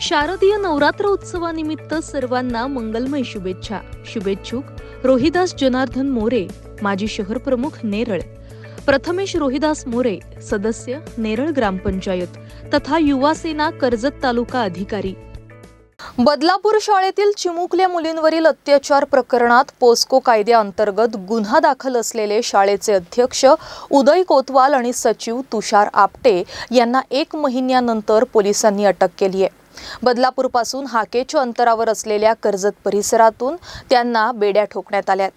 शारदीय नवरात्र उत्सवानिमित्त सर्वांना मंगलमय शुभेच्छा. शुभेच्छुक रोहिदास जनार्दन मोरे माजी शहर प्रमुख नेरळ. प्रथमेश रोहिदास मोरे सदस्य नेरळ ग्रामपंचायत तथा युवा सेना कर्जत तालुका अधिकारी. बदलापूर शाळेतील चिमुकल्या मुलींवरील अत्याचार प्रकरणात पोस्को कायद्याअंतर्गत गुन्हा दाखल असलेले शाळेचे अध्यक्ष उदय कोतवाल आणि सचिव तुषार आपटे यांना एक महिन्यानंतर पोलिसांनी अटक केली आहे बदलापूरपासून हाकेच्या अंतरावर असलेल्या कर्जत परिसरातून त्यांना बेड्या ठोकण्यात आल्यात.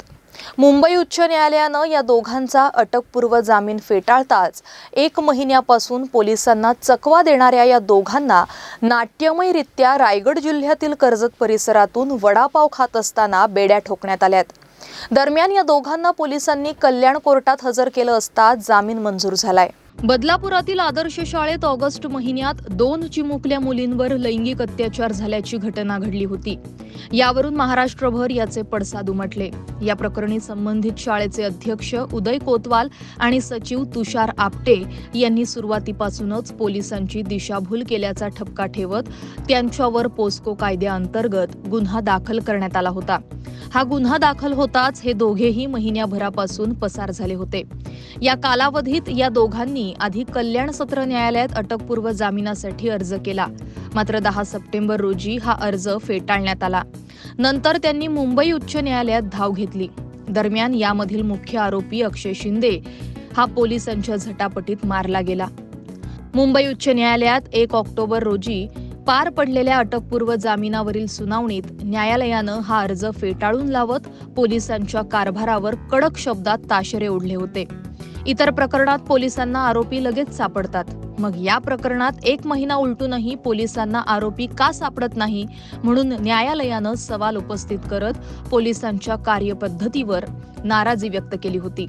मुंबई उच्च न्यायालयानं या दोघांचा अटकपूर्व जामीन फेटाळताच एक महिन्यापासून पोलिसांना चकवा देणाऱ्या या दोघांना नाट्यमयरित्या रायगड जिल्ह्यातील कर्जत परिसरातून वडापाव खात असताना बेड्या ठोकण्यात आल्यात. दरम्यान या दोघांना पोलिसांनी कल्याण कोर्टात हजर केलं असता जामीन मंजूर झालाय. बदलापुरातील आदर्श शाळेत ऑगस्ट महिन्यात दोन चिमुकल्या मुलींवर लैंगिक अत्याचार झाल्याची घटना घडली होती. यावरून महाराष्ट्रभर याचे पडसाद उमटले. या प्रकरणी संबंधित शाळेचे अध्यक्ष उदय कोतवाल आणि सचिव तुषार आपटे यांनी सुरुवातीपासूनच पोलिसांची दिशाभूल केल्याचा ठपका ठेवत त्यांच्यावर पोस्को कायद्याअंतर्गत गुन्हा दाखल करण्यात आला होता. हा गुन्हा दाखल होताच हे दोघेही महिन्याभरापासून पसार झाले होते. या कालावधीत या दोघांनी आधी कल्याण सत्र न्यायालयात अटकपूर्व जामिनासाठी अर्ज केला. मात्र दहा सप्टेंबर रोजी हा अर्ज फेटाळण्यात आला. नंतर त्यांनी मुंबई उच्च न्यायालयात धाव घेतली. दरम्यान यामधील मुख्य आरोपी अक्षय शिंदे हा पोलिसांच्या झटापटीत मारला गेला. मुंबई उच्च न्यायालयात एक ऑक्टोबर रोजी पार पडलेल्या अटकपूर्व जामिनावरील सुनावणीत न्यायालयानं हा अर्ज फेटाळून लावत पोलिसांच्या कारभारावर कडक शब्दात ताशेरे ओढले होते. इतर प्रकरणात पोलिसांना आरोपी लगेच सापडतात. मग या प्रकरणात एक महिना उलटूनही पोलिसांना आरोपी का सापडत नाही म्हणून न्यायालयानं सवाल उपस्थित करत पोलिसांच्या कार्यपद्धतीवर नाराजी व्यक्त केली होती.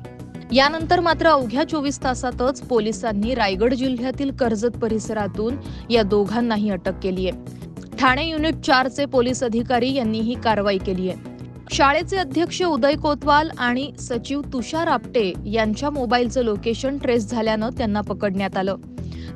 यानंतर मात्र अवघ्या चोवीस तासातच पोलिसांनी रायगड जिल्ह्यातील कर्जत परिसरातून या दोघांनाही अटक केली आहे ठाणे युनिट चारचे पोलीस अधिकारी यांनी ही कारवाई केली आहे शाळेचे अध्यक्ष उदय कोतवाल आणि सचिव तुषार आपटे यांच्या मोबाईलचं लोकेशन ट्रेस झाल्यानं त्यांना पकडण्यात आलं.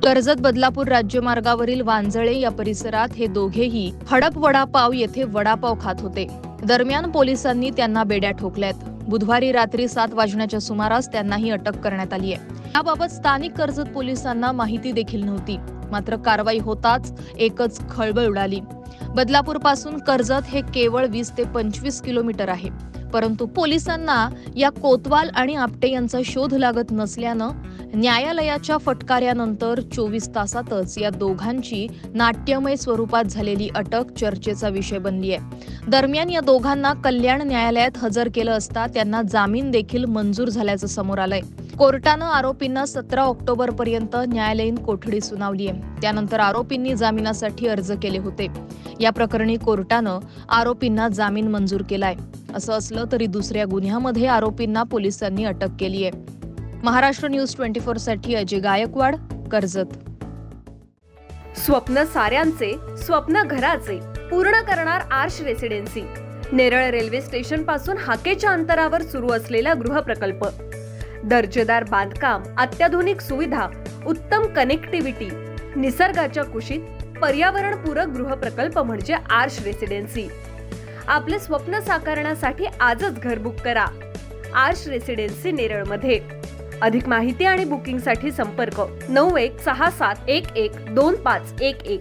कर्जत बदलापूर राज्यमार्गावरील वांजळे या परिसरात हे दोघेही हडप वडापाव येथे वडापाव खात होते. दरम्यान पोलिसांनी त्यांना बेड्या ठोकल्यात. बुधवारी रात्री सात वाजण्याच्या सुमारास त्यांनाही अटक करण्यात आली आहे याबाबत स्थानिक कर्जत पोलिसांना माहिती देखील नव्हती. मात्र कारवाई होताच एकच खळबळ उडाली. बदलापूरपासून कर्जत हे केवळ वीस ते पंचवीस किलोमीटर आहे. परंतु पोलिसांना या कोतवाल आणि आपटे यांचा शोध लागत नसल्यानं न्यायालयाच्या फटकाऱ्यानंतर चोवीस तासातच या दोघांची नाट्यमय स्वरूपात झालेली अटक चर्चेचा विषय बनली आहे. दरम्यान या दोघांना कल्याण न्यायालयात हजर केलं असता त्यांना जामीन देखील मंजूर झाल्याचं समोर आलंय. कोर्टानं आरोपींना सतरा ऑक्टोबर पर्यंत न्यायालयीन कोठडी सुनावली आहे. त्यानंतर आरोपींनी जामिनासाठी अर्ज केले होते. या प्रकरणी कोर्टानं आरोपींना जामीन मंजूर केलाय. असं असलं तरी दुसऱ्या गुन्ह्यामध्ये आरोपींना पोलिसांनी अटक केली आहे. महाराष्ट्र न्यूज ट्वेंटी फोरसाठी अजय गायकवाड कर्जत. स्वप्न साऱ्यांचे स्वप्न घराचे पूर्ण करणार आर्श रेसिडेन्सी. नेरळ रेल्वे स्टेशनपासून हाकेच्या अंतरावर सुरू असलेला गृहप्रकल्प. दर्जेदार बांधकाम अत्याधुनिक सुविधा उत्तम कनेक्टिव्हिटी निसर्गाच्या कुशीत पर्यावरणपूरक गृहप्रकल्प म्हणजे आर्श रेसिडेन्सी. आपले स्वप्न साकारण्यासाठी आजच घर बुक करा. आर्श रेसिडेन्सी नेरळमध्ये. अधिक माहिती आणि बुकिंगसाठी संपर्क नऊ एक सहा सात एक एक दोन पाच एक एक.